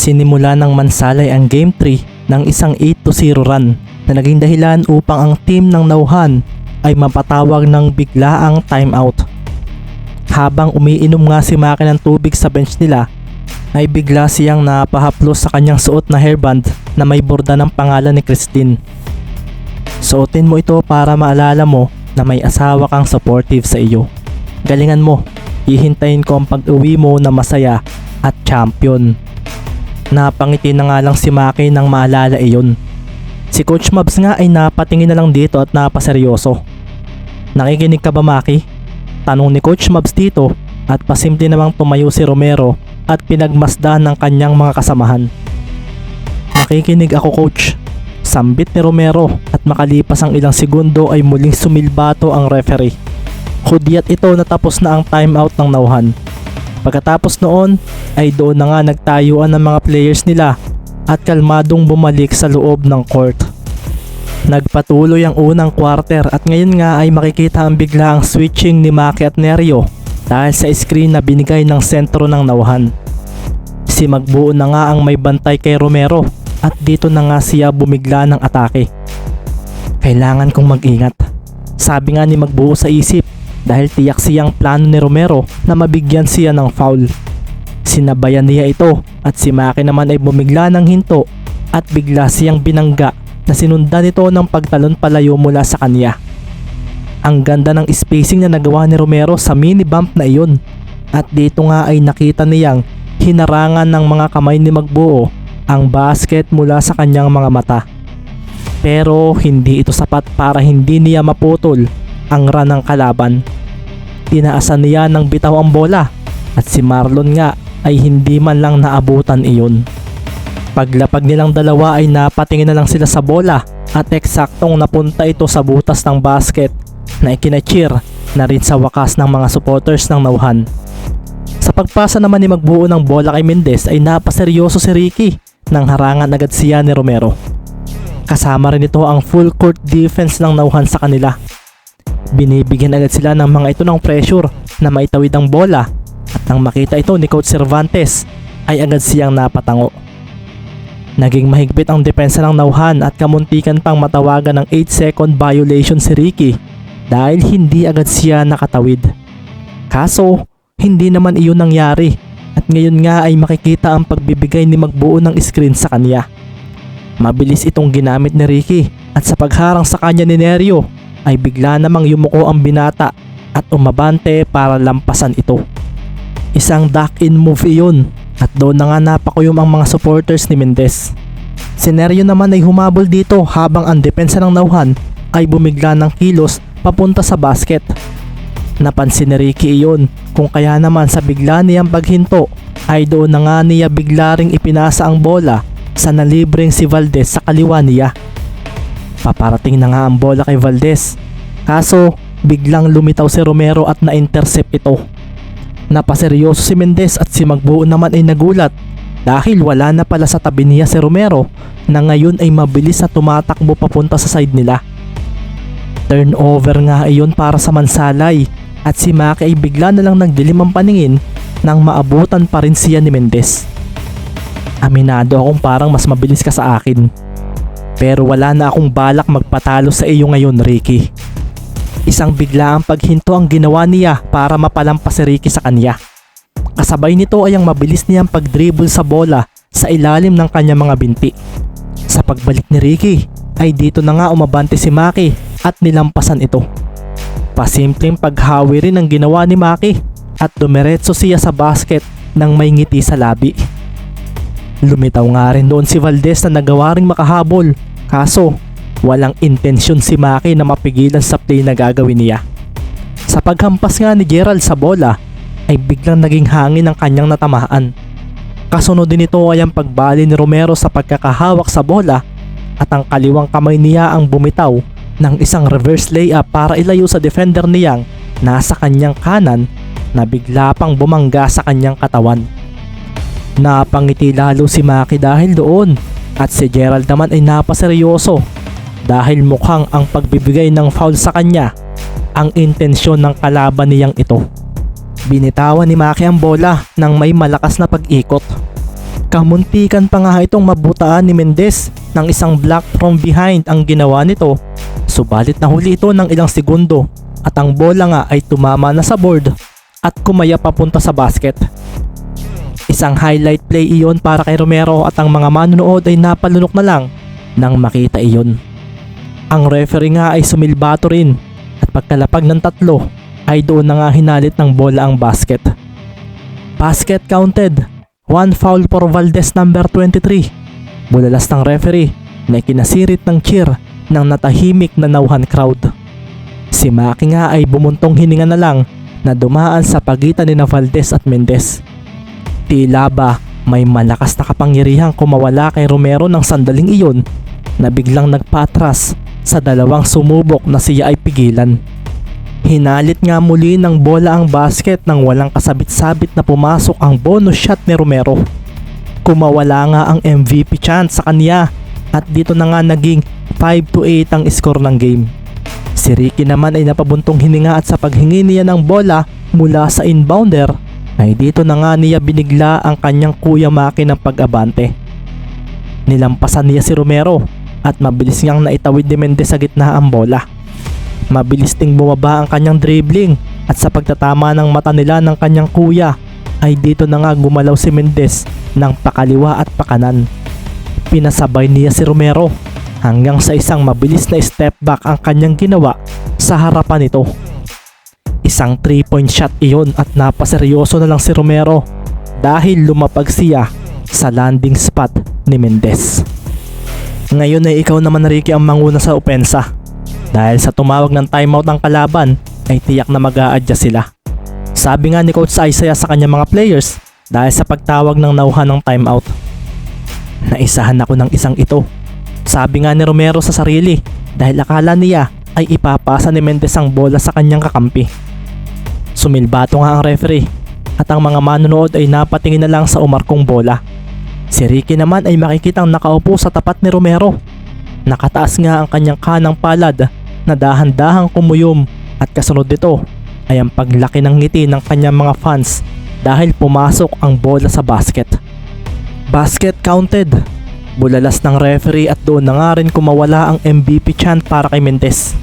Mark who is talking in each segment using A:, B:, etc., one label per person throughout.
A: Sinimula ng Mansalay ang Game 3 ng isang 8-0 run na naging dahilan upang ang team ng Nauhan ay mapatawag ng biglaang timeout. Habang umiinom nga si Maki ng tubig sa bench nila, ay bigla siyang napahaplos sa kanyang suot na hairband na may borda ng pangalan ni Christine. Suotin mo ito para maalala mo na may asawa kang supportive sa iyo. Galingan mo, hihintayin ko ang pag-uwi mo na masaya at champion. Napangiti na nga lang si Maki nang maalala iyon. Si Coach Mabs nga ay napatingin na lang dito at napaseryoso. Nakikinig ka ba Maki? Tanong ni Coach Mabs dito at pasimple namang tumayo si Romero at pinagmasdan ng kanyang mga kasamahan. Nakikinig ako coach. Sambit ni Romero at makalipas ang ilang segundo ay muling sumilbato ang referee. Hudyat ito natapos na ang timeout ng Nauhan. Pagkatapos noon ay doon na nga nagtayuan ng mga players nila at kalmadong bumalik sa loob ng court. Nagpatuloy ang unang quarter at ngayon nga ay makikita ang biglaang switching ni Maki at Nerio dahil sa screen na binigay ng sentro ng Nauhan. Si Magbuo na nga ang may bantay kay Romero at dito na nga siya bumigla ng atake. Kailangan kong mag-ingat. Sabi nga ni Magbuo sa isip dahil tiyak siyang plano ni Romero na mabigyan siya ng foul. Sinabayan niya ito at si Maki naman ay bumigla ng hinto at bigla siyang binangga na sinundan ito ng pagtalon palayo mula sa kanya. Ang ganda ng spacing na nagawa ni Romero sa mini bump na iyon at dito nga ay nakita niyang hinarangan ng mga kamay ni Magbuo ang basket mula sa kanyang mga mata. Pero hindi ito sapat para hindi niya maputol ang run ng kalaban. Tinaasan niya ng bitaw ang bola at si Marlon nga ay hindi man lang naabutan iyon. Paglapag nilang dalawa ay napatingin na lang sila sa bola at eksaktong napunta ito sa butas ng basket na ikinachir na rin sa wakas ng mga supporters ng Nauhan. Sa pagpasa naman ni magbuo ng bola kay Mendez ay napaseryoso si Ricky nang harangan agad siya ni Romero. Kasama rin ito ang full court defense ng Nauhan sa kanila. Binibigyan agad sila ng mga ito ng pressure na maitawid ang bola at nang makita ito ni Coach Cervantes ay agad siyang napatango. Naging mahigpit ang depensa ng Nauhan at kamuntikan pang matawagan ng 8 second violation si Ricky dahil hindi agad siya nakatawid. Kaso, hindi naman iyon nangyari at ngayon nga ay makikita ang pagbibigay ni magbuo ng screen sa kanya. Mabilis itong ginamit ni Ricky at sa pagharang sa kanya ni Nerio ay bigla namang yumuko ang binata at umabante para lampasan ito. Isang duck-in move iyon at doon na nga napakuyom ang mga supporters ni Mendez. Si Nerio naman ay humabol dito habang ang depensa ng Nauhan ay bumigla ng kilos papunta sa basket. Napansin ni Ricky iyon kung kaya naman sa bigla niyang paghinto ay doon na nga niya bigla ring ipinasa ang bola sa nalibreng si Valdez sa kaliwa niya. Paparating na nga ang bola kay Valdez. Kaso biglang lumitaw si Romero at na-intercept ito. Napaseryoso si Mendez at si Magbuo naman ay nagulat dahil wala na pala sa tabi niya si Romero na ngayon ay mabilis na tumatakbo papunta sa side nila. Turnover nga iyon para sa Mansalay at si Maki ay bigla na lang nagdilim ang paningin nang maabutan pa rin siya ni Mendez. Aminado akong parang mas mabilis ka sa akin. Pero wala na akong balak magpatalo sa iyo ngayon Ricky. Isang biglaang paghinto ang ginawa niya para mapalampas si Ricky sa kanya. Kasabay nito ay ang mabilis niyang pagdribble sa bola sa ilalim ng kanyang mga binti. Sa pagbalik ni Ricky ay dito na nga umabante si Maki at nilampasan ito. Pasimpleng paghawi rin ang ginawa ni Maki at dumiretso siya sa basket nang may ngiti sa labi. Lumitaw nga rin doon si Valdez na nagawa ring makahabol kaso walang intensyon si Maki na mapigilan sa play na gagawin niya. Sa paghampas nga ni Gerald sa bola ay biglang naging hangin ang kanyang natamaan. Kasunod din ito ay ang pagbali ni Romero sa pagkakahawak sa bola at ang kaliwang kamay niya ang bumitaw ng isang reverse layup para ilayo sa defender niyang nasa kanyang kanan na bigla pang bumangga sa kanyang katawan. Napangiti lalo si Maki dahil doon at si Gerald naman ay napaseryoso dahil mukhang ang pagbibigay ng foul sa kanya ang intensyon ng kalaban niyang ito. Binitawan ni Maki ang bola nang may malakas na pag-ikot. Kamuntikan pa nga itong mabutaan ni Mendez ng isang block from behind ang ginawa nito. Subalit nahuli ito ng ilang segundo at ang bola nga ay tumama na sa board at kumaya papunta sa basket. Isang highlight play iyon para kay Romero at ang mga manonood ay napalunok na lang nang makita iyon. Ang referee nga ay sumilbato rin at pagkalapag ng tatlo ay doon na nga hinalit ng bola ang basket. Basket counted. One foul for Valdez number 23. Bulalas ng referee na ikinasirit ng cheer ng natahimik na nauhan crowd. Si Maki nga ay bumuntong hininga na lang na dumaan sa pagitan ni Valdez at Mendez. Tila ba may malakas na kapangyarihang kumawala kay Romero ng sandaling iyon na biglang nagpatras sa dalawang sumubok na siya ay pigilan. Hinalit nga muli ng bola ang basket nang walang kasabit-sabit na pumasok ang bonus shot ni Romero. Kumawala nga ang MVP chance sa kanya at dito na nga naging 5 to 8 ang score ng game. Si Ricky naman ay napabuntong hininga at sa paghingi niya ng bola mula sa inbounder ay dito na nga niya binigla ang kanyang kuya Maki ng pag-abante. Nilampasan niya si Romero at mabilis niyang naitawid ni Mendez sa gitna ang bola. Mabilis ding bumaba ang kanyang dribbling at sa pagtatama ng mata nila ng kanyang kuya ay dito na nga gumalaw si Mendez ng pakaliwa at pakanan. Pinasabay niya si Romero hanggang sa isang mabilis na step back ang kanyang ginawa sa harapan nito. Isang 3 point shot iyon at napaseryoso na lang si Romero dahil lumapag siya sa landing spot ni Mendez. Ngayon ay ikaw naman Ricky ang manguna sa opensa dahil sa tumawag ng timeout ng kalaban ay tiyak na mag adjust sila. Sabi nga ni Coach Isaiah sa kanyang mga players dahil sa pagtawag ng nauhan ng timeout. Naisahan ako ng isang ito. Sabi nga ni Romero sa sarili dahil akala niya ay ipapasa ni Mendez ang bola sa kanyang kakampi. Sumilbato nga ang referee at ang mga manonood ay napatingin na lang sa umarkong bola. Si Ricky naman ay makikitang nakaupo sa tapat ni Romero. Nakataas nga ang kanyang kanang palad na dahan-dahang kumuyom at kasunod nito ay ang paglaki ng ngiti ng kanyang mga fans dahil pumasok ang bola sa basket. Basket counted. Bulalas ng referee at doon na nga rin kumawala ang MVP chant para kay Mendez.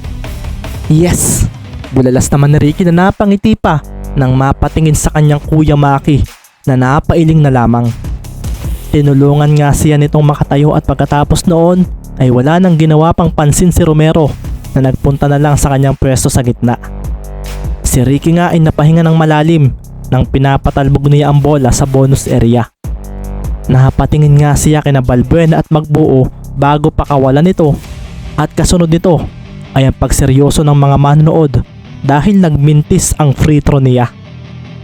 A: Yes! Bulalas naman ni Ricky na napangiti pa nang mapatingin sa kanyang kuya Maki na napailing na lamang. Tinulungan nga siya nitong makatayo at pagkatapos noon ay wala nang ginawa pang pansin si Romero na nagpunta na lang sa kanyang pwesto sa gitna. Si Ricky nga ay napahinga ng malalim nang pinapatalbog niya ang bola sa bonus area. Napatingin nga siya kina Balbuena at Magbuo bago pakawalan nito at kasunod nito ay ang pagseryoso ng mga manonood dahil nagmintis ang free throw niya.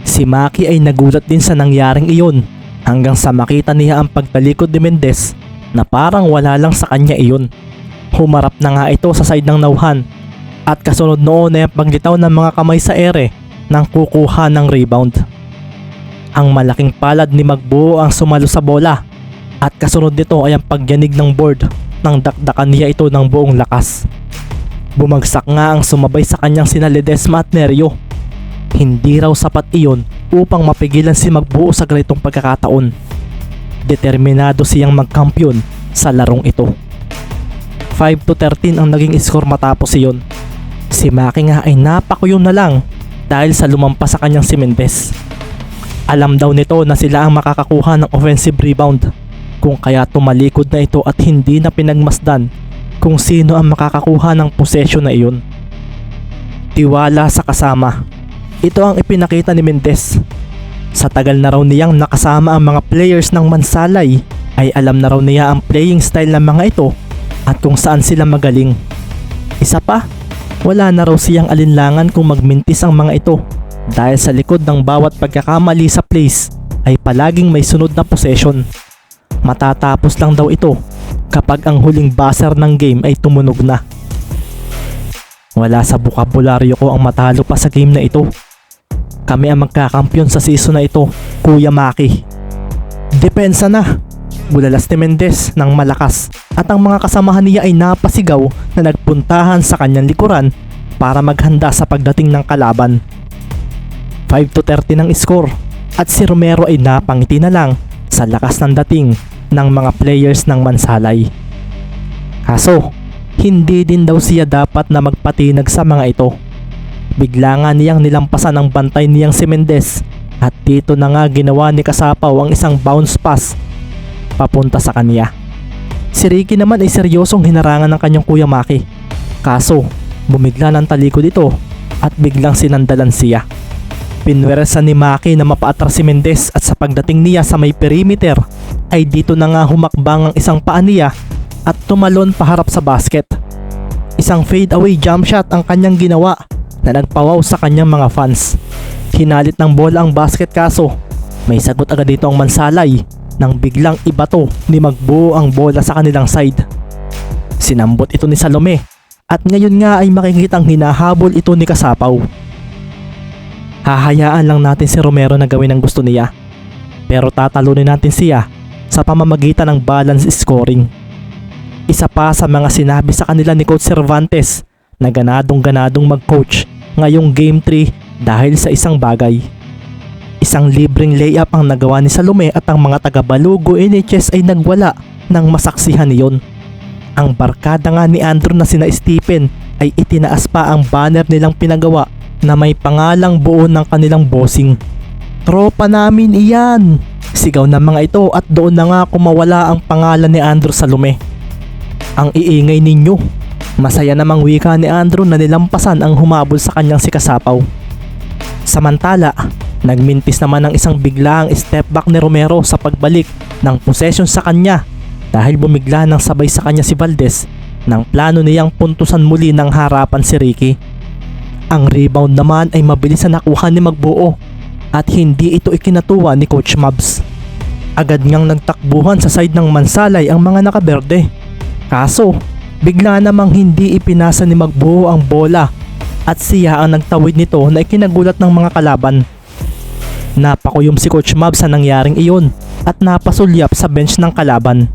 A: Si Maki ay nagulat din sa nangyaring iyon hanggang sa makita niya ang pagtalikod ni Mendez na parang wala lang sa kanya iyon. Humarap na nga ito sa side ng nauhan at kasunod noon ay ang paglitaw ng mga kamay sa ere nang kukuha ng rebound. Ang malaking palad ni Magbuo ang sumalo sa bola at kasunod nito ay ang pagyanig ng board nang dakdakan niya ito ng buong lakas. Bumagsak nga ang sumabay sa kanyang sina Ledesma at Nerio. Hindi raw sapat iyon upang mapigilan si Magbuo sa ganitong pagkakataon. Determinado siyang magkampiyon sa larong ito. 5 to 13 ang naging score matapos iyon. Si Maki nga ay napakuyom na lang dahil sa lumampas sa kanyang si Mendez. Alam daw nito na sila ang makakakuha ng offensive rebound kung kaya tumalikod na ito at hindi na pinagmasdan kung sino ang makakakuha ng possession na iyon. Tiwala sa kasama. Ito ang ipinakita ni Mendez. Sa tagal na raw niyang nakasama ang mga players ng Mansalay ay alam na raw niya ang playing style ng mga ito at kung saan sila magaling. Isa pa, wala na raw siyang alinlangan kung magmintis ang mga ito dahil sa likod ng bawat pagkakamali sa place ay palaging may sunod na possession. Matatapos lang daw ito kapag ang huling buzzer ng game ay tumunog na. Wala sa bukabularyo ko ang matalo pa sa game na ito. Kami ang magkakampyon sa season na ito, Kuya Maki. Depensa na. Bulalas ni Mendez ng malakas at ang mga kasamahan niya ay napasigaw na nagpuntahan sa kanyang likuran para maghanda sa pagdating ng kalaban. 5 to 30 ng score at si Romero ay napangiti na lang sa lakas ng dating ng mga players ng Mansalay. Kaso, hindi din daw siya dapat na magpatinag sa mga ito. Bigla nga niyang nilampasan ang bantay niyang si Mendez at dito na nga ginawa ni Kasapaw ang isang bounce pass papunta sa kanya. Si Ricky naman ay seryosong hinarangan ng kanyang kuya Maki. Kaso, bumigla ng talikod ito at biglang sinandalan siya. Pinweresan ni Maki na mapaatras si Mendez at sa pagdating niya sa may perimeter ay dito na nga humakbang ang isang paa niya at tumalon paharap sa basket. Isang fade away jump shot ang kanyang ginawa na nagpawaw sa kanyang mga fans. Hinalit ng bola ang basket kaso may sagot agad dito ang mansalay nang biglang ibato ni magbuo ang bola sa kanilang side. Sinambot ito ni Salome at ngayon nga ay makikitang hinahabol ito ni Kasapaw. Hahayaan lang natin si Romero na gawin ang gusto niya. Pero tatalunin natin siya sa pamamagitan ng balance scoring. Isa pa sa mga sinabi sa kanila ni Coach Cervantes na ganadong ganadong mag-coach ngayong Game 3 dahil sa isang bagay. Isang libreng layup ang nagawa ni Salome at ang mga taga-Balugo NHS ay nagwala nang masaksihan niyon. Ang barkada nga ni Andrew na sina Stephen ay itinaas pa ang banner nilang pinagawa na may pangalang buo ng kanilang bossing. Tropa namin iyan! Sigaw ng mga ito at doon na nga kumawala ang pangalan ni Andrew Salome. Ang iingay ninyo. Masaya namang wika ni Andrew na nilampasan ang humabol sa kanyang si Kasapaw. Samantala, nagmintis naman ng isang biglaang step back ni Romero sa pagbalik ng possession sa kanya dahil bumigla ng sabay sa kanya si Valdez nang plano niyang puntusan muli ng harapan si Ricky. Ang rebound naman ay mabilis na nakuha ni Magbuo at hindi ito ikinatuwa ni Coach Mabs. Agad ngang nagtakbuhan sa side ng Mansalay ang mga nakaberde. Kaso, bigla namang hindi ipinasa ni Magbuo ang bola at siya ang nagtawid nito na ikinagulat ng mga kalaban. Napakuyom si Coach Mabs sa nangyaring iyon at napasulyap sa bench ng kalaban.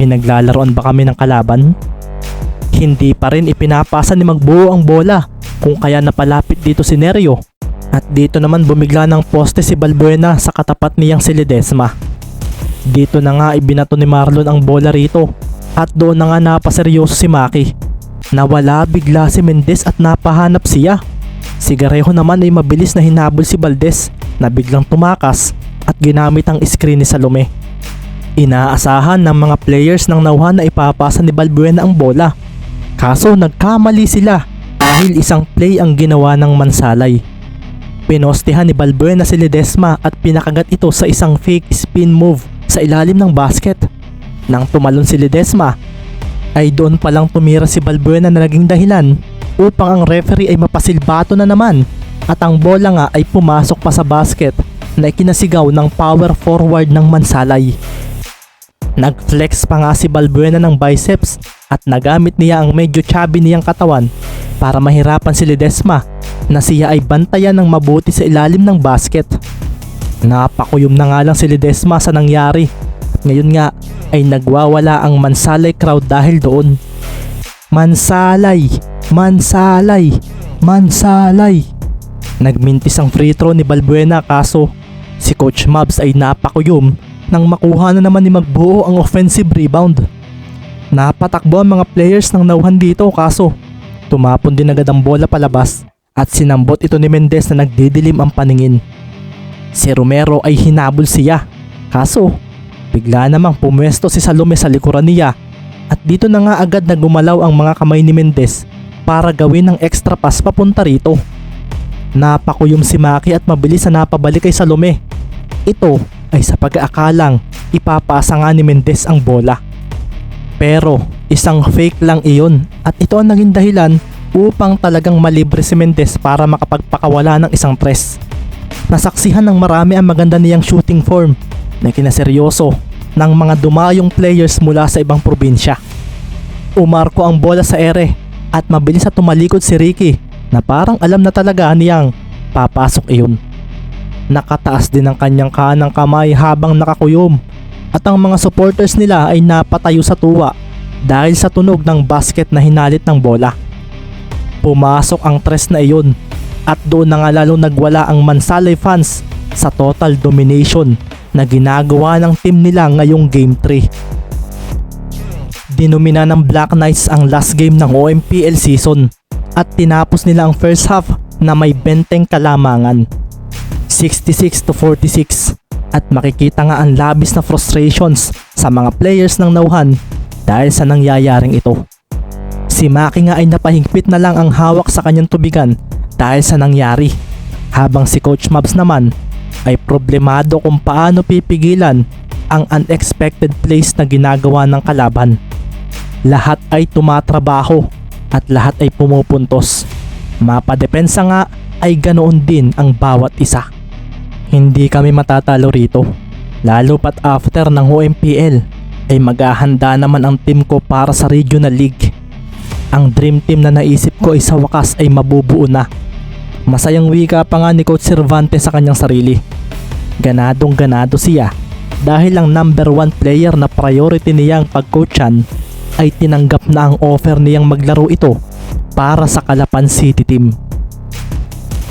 A: Pinaglalaroan ba kami ng kalaban? Hindi pa rin ipinapasa ni Magbuo ang bola kung kaya napalapit dito si Nerio. At dito naman bumigla ng poste si Balbuena sa katapat niyang si Ledesma. Dito na nga ibinato ni Marlon ang bola rito at doon na nga napaseryoso si Maki. Nawala bigla si Mendez at napahanap siya. Si Garejo naman ay mabilis na hinabol si Valdez na biglang tumakas at ginamit ang screen ni Salome. Inaasahan ng mga players ng nauhan na ipapasa ni Balbuena ang bola. Kaso nagkamali sila dahil isang play ang ginawa ng Mansalay. Pinostehan ni Balbuena si Ledesma at pinakagat ito sa isang fake spin move sa ilalim ng basket. Nang tumalon si Ledesma, ay doon palang tumira si Balbuena na naging dahilan upang ang referee ay mapasilbato na naman at ang bola nga ay pumasok pa sa basket na ikinasigaw ng power forward ng Mansalay. Nag-flex pa nga si Balbuena ng biceps at nagamit niya ang medyo chubby niyang katawan para mahirapan si Ledesma na siya ay bantayan ng mabuti sa ilalim ng basket. Napakuyom na nga lang si Ledesma sa nangyari. Ngayon nga ay nagwawala ang Mansalay crowd dahil doon. Mansalay! Mansalay! Mansalay! Nagmintis ang free throw ni Balbuena kaso si Coach Mabs ay napakuyom nang makuha na naman ni Magbuo ang offensive rebound. Napatakbo ang mga players ng nauhan dito kaso tumapon din agad ang bola palabas at sinambot ito ni Mendez na nagdidilim ang paningin. Si Romero ay hinabol siya kaso bigla namang pumwesto si Salome sa likuran niya at dito na nga agad na gumalaw ang mga kamay ni Mendez para gawin ng extra pass papunta rito. Napakuyom si Maki at mabilis na napabalik kay Salome. Ito ay sa pag-aakalang ipapasa nga ni Mendez ang bola. Pero isang fake lang iyon at ito ang naging dahilan upang talagang malibre si Mendez para makapagpakawala ng isang tres. Nasaksihan ng marami ang maganda niyang shooting form na kinaseryoso ng mga dumayong players mula sa ibang probinsya. Umarko ang bola sa ere at mabilis na tumalikod si Ricky na parang alam na talaga niyang papasok iyon. Nakataas din ang kanyang kanang kamay habang nakakuyom at ang mga supporters nila ay napatayo sa tuwa dahil sa tunog ng basket na hinalit ng bola. Pumasok ang tres na iyon at doon na nga lalo nagwala ang Mansalay fans sa total domination na ginagawa ng team nila ngayong Game 3. Dinomina ng Black Knights ang last game ng OMPL season at tinapos nila ang first half na may benteng kalamangan. 66 to 46 at makikita nga ang labis na frustrations sa mga players ng Nauhan dahil sa nangyayaring ito. Si Maki nga ay napahigpit na lang ang hawak sa kanyang tubigan dahil sa nangyari habang si Coach Mabs naman ay problemado kung paano pipigilan ang unexpected plays na ginagawa ng kalaban. Lahat ay tumatrabaho at lahat ay pumupuntos. Mapadepensa nga ay ganoon din ang bawat isa. Hindi kami matatalo rito. Lalo pat after ng OMPL ay maghahanda naman ang team ko para sa Regional League. Ang dream team na naisip ko ay sa wakas ay mabubuo na. Masayang wika pa nga ni Coach Cervantes sa kanyang sarili. Ganadong ganado siya dahil ang number one player na priority niyang pagcoachan ay tinanggap na ang offer niyang maglaro ito para sa Calapan City team.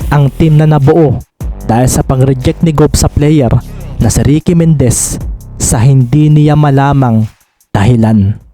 A: Ang team na nabuo dahil sa pag-reject ni Gob sa player na si Ricky Mendez sa hindi niya malamang dahilan.